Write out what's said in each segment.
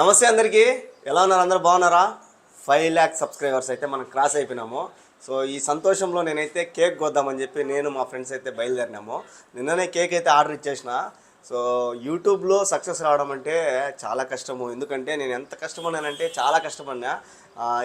నమస్తే అందరికీ. ఎలా ఉన్నారు? అందరూ బాగున్నారా? ఫైవ్ ల్యాక్ సబ్స్క్రైబర్స్ అయితే మనం క్రాస్ అయిపోయినాము. సో ఈ సంతోషంలో నేనైతే కేక్ కొద్దామని చెప్పి నేను మా ఫ్రెండ్స్ అయితే బయలుదేరినాము. నిన్ననే కేక్ అయితే ఆర్డర్ ఇచ్చేసిన. సో యూట్యూబ్లో సక్సెస్ రావడం అంటే చాలా కష్టము. ఎందుకంటే నేను ఎంత కష్టపడినానంటే చాలా కష్టపడినా.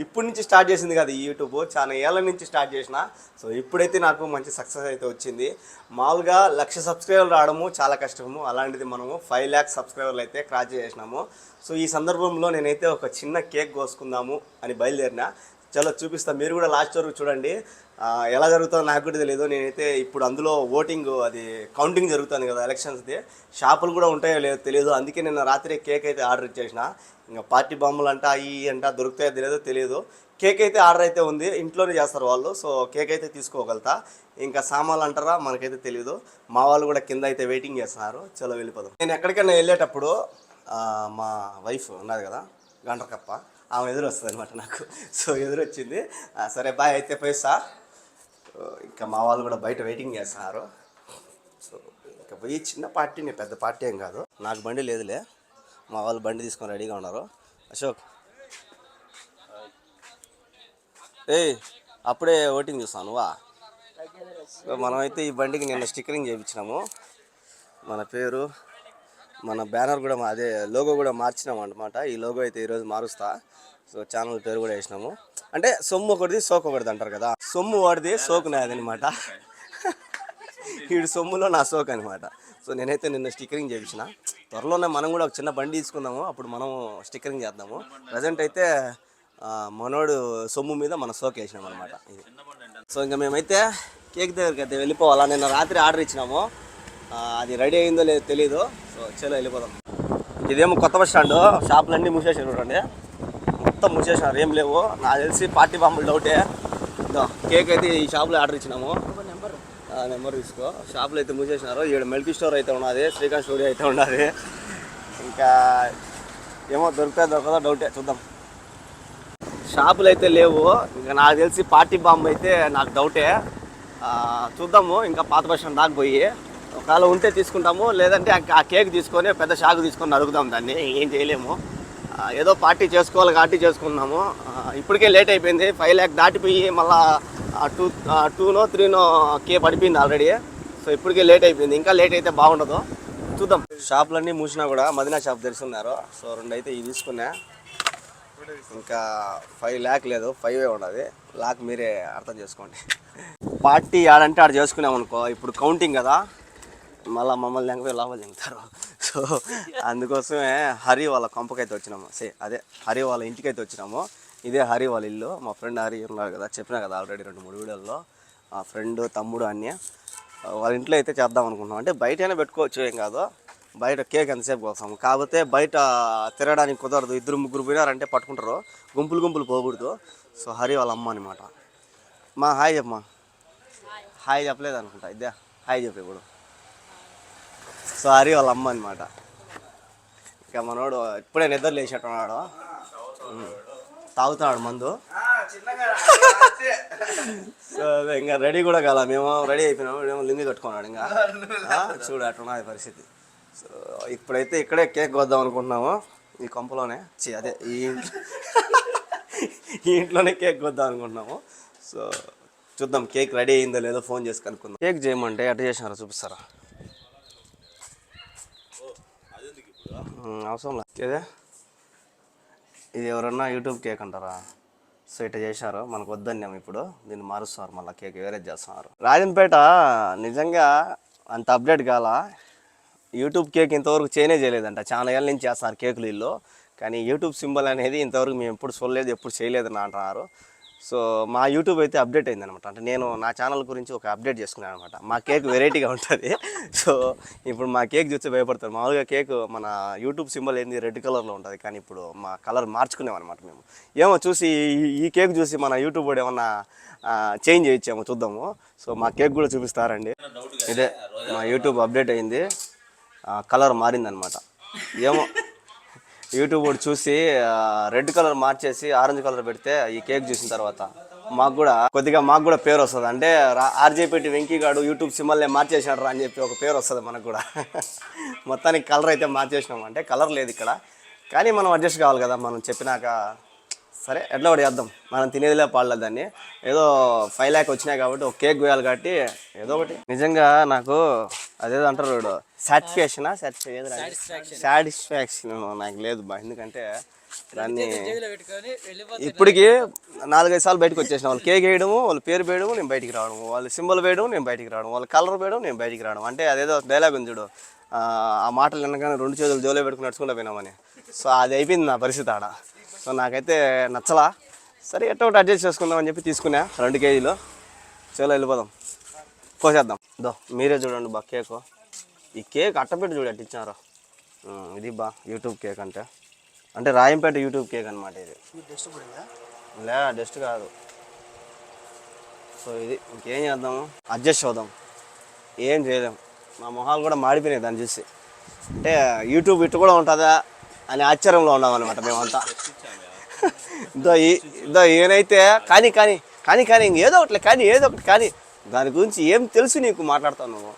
ఇప్పటి నుంచి స్టార్ట్ చేసింది కదా ఈ యూట్యూబ్. చాలా ఏళ్ళ నుంచి స్టార్ట్ చేసిన. సో ఇప్పుడైతే నాకు మంచి సక్సెస్ అయితే వచ్చింది. మామూలుగా లక్ష సబ్స్క్రైబర్లు రావడము చాలా కష్టము. అలాంటిది మనము ఫైవ్ ల్యాక్స్ సబ్స్క్రైబర్లు అయితే క్రాస్ చేసినాము. సో ఈ సందర్భంలో నేనైతే ఒక చిన్న కేక్ కోసుకుందాము అని బయలుదేరిన. చలో చూపిస్తా. మీరు కూడా లాస్ట్ వరకు చూడండి. ఎలా జరుగుతుందో నాకు కూడా తెలియదు నేనైతే ఇప్పుడు అందులో ఓటింగ్ అది కౌంటింగ్ జరుగుతుంది కదా ఎలక్షన్స్ది షాపులు కూడా ఉంటాయో లేదో తెలియదు అందుకే నిన్న రాత్రి కేక్ అయితే ఆర్డర్ ఇచ్చేసిన. ఇంకా పార్టీ బొమ్మలు అంట ఈ అంట దొరుకుతాయో తెలియదో తెలియదు కేక్ అయితే ఆర్డర్ అయితే ఉంది. ఇంట్లోనే చేస్తారు వాళ్ళు. సో కేక్ అయితే తీసుకోగలుగుతా. ఇంకా సామాన్లు అంటారా? మనకైతే తెలియదు మా వాళ్ళు కూడా కింద అయితే వెయిటింగ్ చేస్తున్నారు. చలో వెళ్ళిపోదాం. నేను ఎక్కడికైనా వెళ్ళేటప్పుడు మా వైఫ్ ఉన్నది కదా గంటకప్ప ఆమె ఎదురు వస్తుంది అనమాట నాకు. సో ఎదురు వచ్చింది సరే బాయ్ అయితే పోయి సార్ ఇంకా మా వాళ్ళు కూడా బయట వెయిటింగ్ చేస్తున్నారు. సో ఇంకా పోయి చిన్న పార్టీ నేను పెద్ద పార్టీ ఏం కాదు. నాకు బండి లేదులే. మా వాళ్ళు బండి తీసుకొని రెడీగా ఉన్నారు. అశోక్. ఏయ్ అప్పుడే ఓటింగ్ చూస్తాను వా సో మనమైతే ఈ బండికి నిన్న స్టిక్కరింగ్ చేయించినాము. మన పేరు మన బ్యానర్ కూడా మా- అదే లోగో కూడా మార్చినాం అనమాట ఈ లోగో అయితే ఈరోజు మారుస్తా. సో ఛానల్ పేరు కూడా వేసినాము. అంటే సొమ్ము ఒకటిది సోకు ఒకటిది అంటారు కదా. సొమ్ము వాడిది సోకు నాది అనమాట వీడు సొమ్ములో నా సోకు అనమాట సో నేనైతే నిన్న స్టిక్కరింగ్ చేయించిన. త్వరలోనే మనం కూడా ఒక చిన్న బండి తీసుకుందాము. అప్పుడు మనం స్టిక్కరింగ్ చేద్దాము. ప్రజెంట్ అయితే మనోడు సొమ్ము మీద మన సోక్ వేసినాం అనమాట ఇది. సో ఇంకా మేమైతే కేక్ దగ్గరికి అయితే వెళ్ళిపోవాలా? నిన్న రాత్రి ఆర్డర్ ఇచ్చినాము. అది రెడీ అయిందో లేదో తెలీదు. సో చలో వెళ్ళిపోదాం. ఇదేమో కొత్త బస్ స్టాండ్. షాపులన్నీ మూసేసారు చూడండి. మొత్తం మూసేసినారు. ఏం లేవు. నాకు తెలిసి పార్టీ బాంబులు డౌటే. కేక్ అయితే ఈ షాపులో ఆర్డర్ ఇచ్చినాము. నెంబర్. తీసుకో. షాపులో అయితే మూసేసినారు. ఈడ మిల్కీ స్టోర్ అయితే ఉన్నది. శ్రీకాంత్ స్టూడియో అయితే ఉన్నది. ఇంకా ఏమో దొరికితే దొరకదో డౌటే. చూద్దాం. షాపులు అయితే లేవు. ఇంకా నాకు తెలిసి పార్టీ బాంబు అయితే నాకు డౌటే. చూద్దాము. ఇంకా పాత బస్ స్టాండ్ దాకా పోయి ఒకవేళ ఉంటే తీసుకుంటాము. లేదంటే ఆ- కేక్ తీసుకొని పెద్ద షాకు తీసుకొని అడుగుదాం దాన్ని. ఏం చేయలేము. ఏదో పార్టీ చేసుకోవాలి కాబట్టి చేసుకున్నాము ఇప్పటికే లేట్ అయిపోయింది. ఫైవ్ ల్యాక్ దాటిపోయి మళ్ళా టూ టూనో త్రీనో కే పడిపోయింది ఆల్రెడీ సో ఇప్పటికే లేట్ అయిపోయింది. ఇంకా లేట్ అయితే బాగుండదు. చూద్దాం. షాపులన్నీ మూసినా కూడా మదినా షాప్ తెరిస్తున్నారు సో రెండు అయితే ఇవి తీసుకున్నా. ఇంకా ఫైవ్ ల్యాక్ లేదు. ఫైవ్ ఉన్నది. లాక్ మీరే అర్థం చేసుకోండి. పార్టీ ఆడంటే ఆడ చేసుకున్నాం అనుకో ఇప్పుడు కౌంటింగ్ కదా మళ్ళీ మమ్మల్ని ఎంకపోయి లాభాలు దింగుతారు సో అందుకోసమే హరి వాళ్ళ కొంపకైతే వచ్చినాము. సే అదే హరి వాళ్ళ ఇంటికైతే వచ్చినాము. ఇదే హరి వాళ్ళ ఇల్లు. మా ఫ్రెండ్ హరి ఉన్నారు కదా చెప్పినా కదా ఆల్రెడీ రెండు మూడు వీడియోల్లో. మా ఫ్రెండ్ తమ్ముడు అన్నీ వాళ్ళ ఇంట్లో అయితే చేద్దాం అనుకుంటున్నాం. అంటే బయటైనా పెట్టుకోవచ్చు ఏం కాదు. బయట కేక్ ఎంతసేపు కోసాము కాకపోతే బయట తిరగడానికి కుదరదు. ఇద్దరు ముగ్గురు పోయినారంటే పట్టుకుంటారు. గుంపులు గుంపులు పోకూడదు. సో హరి వాళ్ళ అమ్మ అనమాట మా హాయ్ చెప్పమ్మా. హాయ్. చెప్పలేదు అనుకుంటా ఇదే హాయ్ చెప్పు ఇప్పుడు సో హరి వాళ్ళ అమ్మ అనమాట ఇక మనోడు ఇప్పుడే నిద్ర లేచేట్టున్నాడు తాగుతున్నాడు మందు. సో అదే ఇంకా రెడీ కూడా కాల మేము రెడీ అయిపోయినాము మేము లింగి కట్టుకున్నాడు ఇంకా. చూడు అట్టున్నది పరిస్థితి. సో ఇప్పుడైతే ఇక్కడే కేక్ వద్దాం అనుకుంటున్నాము ఈ కొంపలోనే. చి అదే ఈ ఈ ఇంట్లోనే కేక్ వద్దాం అనుకుంటున్నాము. సో చూద్దాం కేక్ రెడీ అయిందో లేదో ఫోన్ చేసి కనుక్కుందాం. కేక్ చేయమంటే అటు చేసినారా చూపిస్తారా? అవసరం లేదు ఇది ఎవరన్నా యూట్యూబ్ కేక్ అంటారా? సో ఇట్లా చేశారు. మనకు వద్దన్నాం ఇప్పుడు. దీన్ని మారుస్తున్నారు మళ్ళీ కేక్ వేరే చేస్తున్నారు. రాజంపేట నిజంగా అంత అప్డేట్ కాల. యూట్యూబ్ కేక్ ఇంతవరకు చేయనే చేయలేదంట. చాలా ఏళ్ళ నుంచి చేస్తారు కేకులు ఇల్లు కానీ యూట్యూబ్ సింబల్ అనేది ఇంతవరకు మేము ఎప్పుడు చూడలేదు ఎప్పుడు చేయలేదు అని అంటున్నారు. సో మా యూట్యూబ్ అయితే అప్డేట్ అయింది అనమాట అంటే నేను నా ఛానల్ గురించి ఒక అప్డేట్ చేసుకున్నాను అనమాట మా కేక్ వెరైటీగా ఉంటుంది. సో ఇప్పుడు మా కేక్ చూస్తే భయపడతారు. మామూలుగా కేక్ మన యూట్యూబ్ సింబల్ ఏంది? రెడ్ కలర్లో ఉంటుంది. కానీ ఇప్పుడు మా కలర్ మార్చుకున్నాం అనమాట మేము. ఏమో చూసి ఈ- ఈ కేక్ చూసి మన యూట్యూబ్ కూడా ఏమన్నా చేంజ్ చేయొచ్చేమో చూద్దాము. సో మా కేక్ కూడా చూపిస్తారండి. ఇదే మా యూట్యూబ్ అప్డేట్ అయింది. కలర్ మారిందనమాట ఏమో యూట్యూబ్ కూడా చూసి రెడ్ కలర్ మార్చేసి ఆరెంజ్ కలర్ పెడితే ఈ కేక్ చూసిన తర్వాత మాకు కూడా కొద్దిగా మాకు కూడా పేరు వస్తుంది. అంటే ఆర్జేపేటి వెంకీగాడు యూట్యూబ్ సిమ్మల్నే మార్చేసినాడు రా అని చెప్పి ఒక పేరు వస్తుంది మనకు కూడా. మొత్తానికి కలర్ అయితే మార్చేసినాం. అంటే కలర్ లేదు ఇక్కడ. కానీ మనం అడ్జస్ట్ కావాలి కదా మనం చెప్పినాక. సరే ఎట్లా ఒకటి చేద్దాం. మనం తినేదిలే పాడలేదు దాన్ని. ఏదో ఫైవ్ ల్యాక్ వచ్చినాయి కాబట్టి ఒక కేక్ వేయాలి కాబట్టి ఏదో ఒకటి. నిజంగా నాకు అదేదో అంటారు చూడు సాటిస్ఫాక్షనా సాటిస్ఫాక్షన్ సాటిస్ఫాక్షన్ నాకు లేదు బా. ఎందుకంటే దాన్ని ఇప్పటికి నాలుగైదు సార్లు బయటకు వచ్చేసిన. వాళ్ళు కేక్ వేయడము వాళ్ళ పేరు వేయడము నేను బయటికి రావడం వాళ్ళు సింబల్ వేయడం నేను బయటికి రావడం వాళ్ళ కలర్ వేయడం నేను బయటికి రావడం అంటే అదేదో డైలాగ్ ఉంది చూడు. ఆ, ఆ మాటలు వినగానే రెండు చేతులు జోలో పెట్టుకుని నడుచుకుంటూ పోయినామని. సో అది అయిపోయింది నా పరిస్థితి ఆడ. సో నాకైతే నచ్చలా. సరే ఎట్టో ఒకటి అడ్జస్ట్ చేసుకుందాం అని చెప్పి తీసుకున్నా. రెండు కేజీలు. చేలో వెళ్ళిపోదాం. కోసేద్దాం దో మీరే చూడండి బా కేకు ఈ కేక్ అట్టపెట్టి చూడు అట్ట ఇచ్చినారు. ఉమ్, ఇది బా యూట్యూబ్ కేక్ అంటే. అంటే రాయంపేట యూట్యూబ్ కేక్ అనమాట ఇది. లే డస్ట్ కాదు. సో ఇది ఇంకేం చేద్దాము అడ్జస్ట్ అవుదాం ఏం చేయలేం. మా మొహాలు కూడా మాడిపోయినాయి దాన్ని చూసి. అంటే యూట్యూబ్ ఇటు కూడా ఉంటుందా అని ఆశ్చర్యంలో ఉన్నాం అనమాట మేమంతా. ఇదో ఈ ఇదో ఏనైతే కానీ కానీ కానీ కానీ ఇంక ఏదో ఒకటి కానీ ఏదో ఒకటి కానీ దాని గురించి ఏం తెలుసు నీకు మాట్లాడతావు నువ్వు?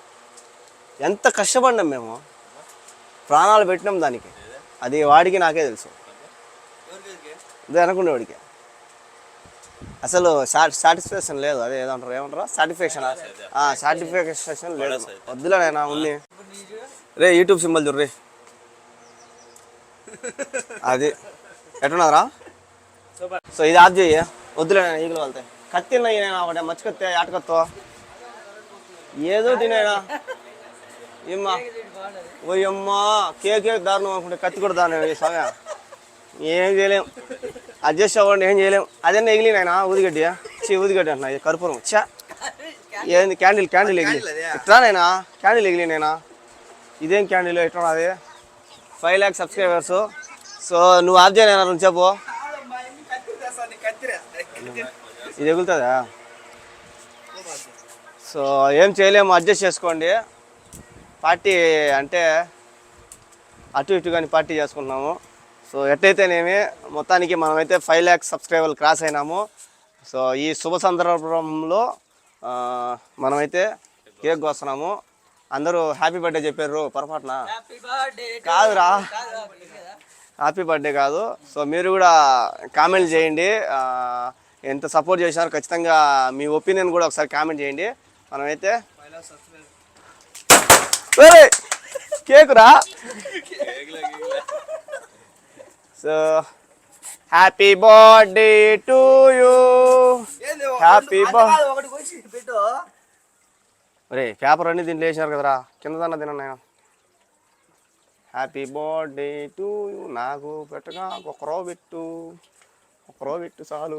ఎంత కష్టపడినాం మేము? ప్రాణాలు పెట్టినాం దానికి. అది వాడికి నాకే తెలుసు. ఇది అనుకునేవాడికి అసలు సాటిస్ఫాక్షన్ లేదు. అదే ఏదంటారు? ఏమంటారా? సాటిస్ఫాక్షన్. సాటిస్ఫాక్షన్ లేదు. వద్దులే నాయనా ఉన్ని రే యూట్యూబ్ సింబల్ చూడు రే. అది. ఎట్టున్నారా సో ఇది ఆఫ్ చేయ. వద్దులే నాయనా ఈగలు వెళ్తాయి. కత్తి నేను ఒకటే మచ్చి కత్తి ఆటకత్తో. ఏదో తినేనా. ఏమ్మా? ఓయమ్మా కేక్ దారుణం అనుకుంటే కత్తి కూడా దారుణం ఈ సమయం. ఏం చేయలేం. అడ్జస్ట్ అవ్వండి ఏం చేయలేం. అదే ఎగిలి నాయన ఊదిగడ్డి. చీ ఊదిగడ్డి అంటున్నా ఇది కర్పూరం. చా ఏంది క్యాండిల్ క్యాండిల్ ఎగిలి. ఇట్లా నైనా క్యాండిల్ ఎగిలి నేనా? ఇదేం క్యాండిల్ ఎట్లా అది ఫైవ్ ల్యాక్ సబ్స్క్రైబర్స్. సో నువ్వు ఆఫ్ చేయనా నువ్వు చెప్పు. ఇది ఎగులుతుందా? సో ఏం చేయలేము అడ్జస్ట్ చేసుకోండి. పార్టీ అంటే అటు ఇటు కానీ పార్టీ చేసుకుంటున్నాము. సో ఎట్టయితేనేమి మొత్తానికి మనమైతే ఫైవ్ ల్యాక్స్ సబ్స్క్రైబర్లు క్రాస్ అయినాము. సో ఈ శుభ సందర్భంలో మనమైతే కేక్ కోస్తున్నాము. అందరూ హ్యాపీ బర్త్డే చెప్పారు పొరపాటున. కాదురా. హ్యాపీ బర్త్డే కాదు. సో మీరు కూడా కామెంట్ చేయండి. ఎంత సపోర్ట్ చేసినారో ఖచ్చితంగా మీ ఒపీనియన్ కూడా ఒకసారి కామెంట్ చేయండి. మనమైతే ఒరేయ్, కేక్ రా so happy birthday to you happy birth ఒకటి కోసి పెట్టు. ఒరే పేపర్ అన్ని దీంట్లో వేసినారు కదరా. కింద తినండి నేను హ్యాపీ బర్త్డే టు యూ నాకు పెట్టగా ఒక రో పెట్టు. ఒక రో పెట్టు చాలు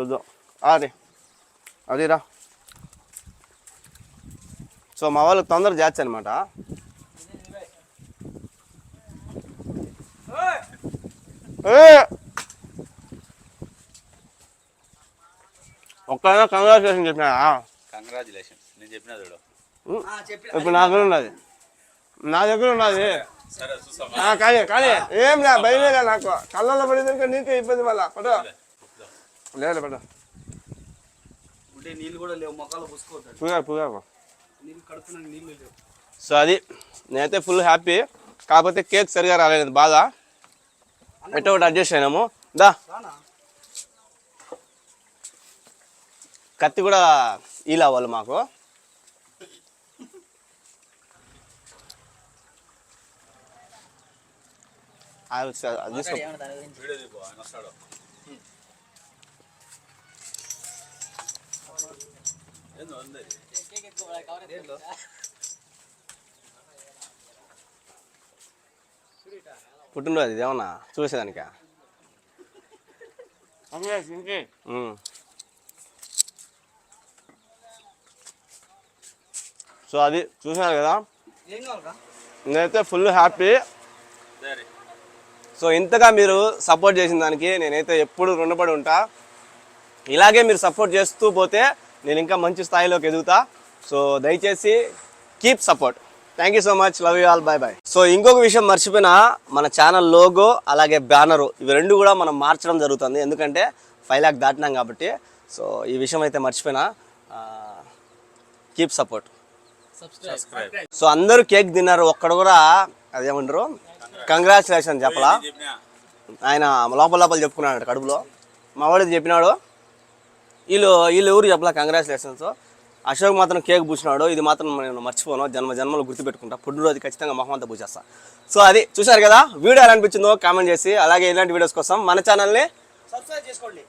వద్దు అది అదిరా సో మా వాళ్ళకి తొందర చేర్చు అనమాట ఒక్కైనా కంగ్రాచులేషన్ చెప్పినా కంగ్రాచులేషన్స్ నేను చెప్పిన చూడు. ఇప్పుడు నా దగ్గర ఉన్నది నా దగ్గర ఉన్నది. కానీ కానీ ఏం లే భయమే లే నాకు? కళ్ళల్లో పడేదానికి నీకే ఇబ్బంది మళ్ళా. పడు లేదు నీళ్ళు కూడా లేవు మొక్కలు పూసుకోవద్దు నీళ్ళు లేవు. సో అది నేనైతే ఫుల్ హ్యాపీ కాకపోతే కేక్ సరిగా రాలేదు బాధ. ఎట్టో ఒకటి అడ్జస్ట్ అయినాము దా. కత్తి కూడా ఇలా వాళ్ళు మాకు అది స- అది తీసుకో ఏమన్నా దాని గురించి వీడియో తీపో ఆయన వస్తాడు ఏందో ఉంది కేక్ ఎక్కువ కవర్ దేంట్లో? పుట్టినరోజు ఇది ఏమన్నా చూసేదానిక? సో అది చూసాను కదా? నేనైతే ఫుల్ హ్యాపీ. సరే. సో ఇంతగా మీరు సపోర్ట్ చేసిన దానికి నేనైతే ఎప్పుడు రుణపడి ఉంటా. ఇలాగే మీరు సపోర్ట్ చేస్తూ పోతే నేను ఇంకా మంచి స్థాయిలోకి ఎదుగుతా. సో దయచేసి keep support. Thank you so much love you all bye bye so ఇంకొక విషయం మర్చిపోయినా మన ఛానల్ లోగో అలాగే బ్యానరు ఇవి రెండు కూడా మనం మార్చడం జరుగుతుంది. ఎందుకంటే ఫైవ్ ల్యాక్ దాటినాం కాబట్టి. సో ఈ విషయం అయితే మర్చిపోయినా కీప్ సపోర్ట్. సో అందరూ కేక్ తిన్నారు ఒక్కడ కూడా అదేమంటారు? కంగ్రాచులేషన్ చెప్పలా? ఆయన లోపల లోపల చెప్పుకున్నాడు కడుపులో. మా వాడిది చెప్పినాడు. వీళ్ళు వీళ్ళు ఎవరు చెప్పలా? కంగ్రాచులేషన్స్ అశోక్ మాత్రం కేక్ పూసినాడు. ఇది మాత్రం నేను మర్చిపోను. జన్మ జన్మలు గుర్తుపెట్టుకుంటా. పుట్టినరోజు ఖచ్చితంగా మొహమంతా పూసేస్తా. సో అది చూశారు కదా? వీడియో ఎలా అనిపించిందో కామెంట్ చేసి అలాగే ఇలాంటి వీడియోస్ కోసం మన ఛానల్ని సబ్స్క్రైబ్ చేసుకోండి.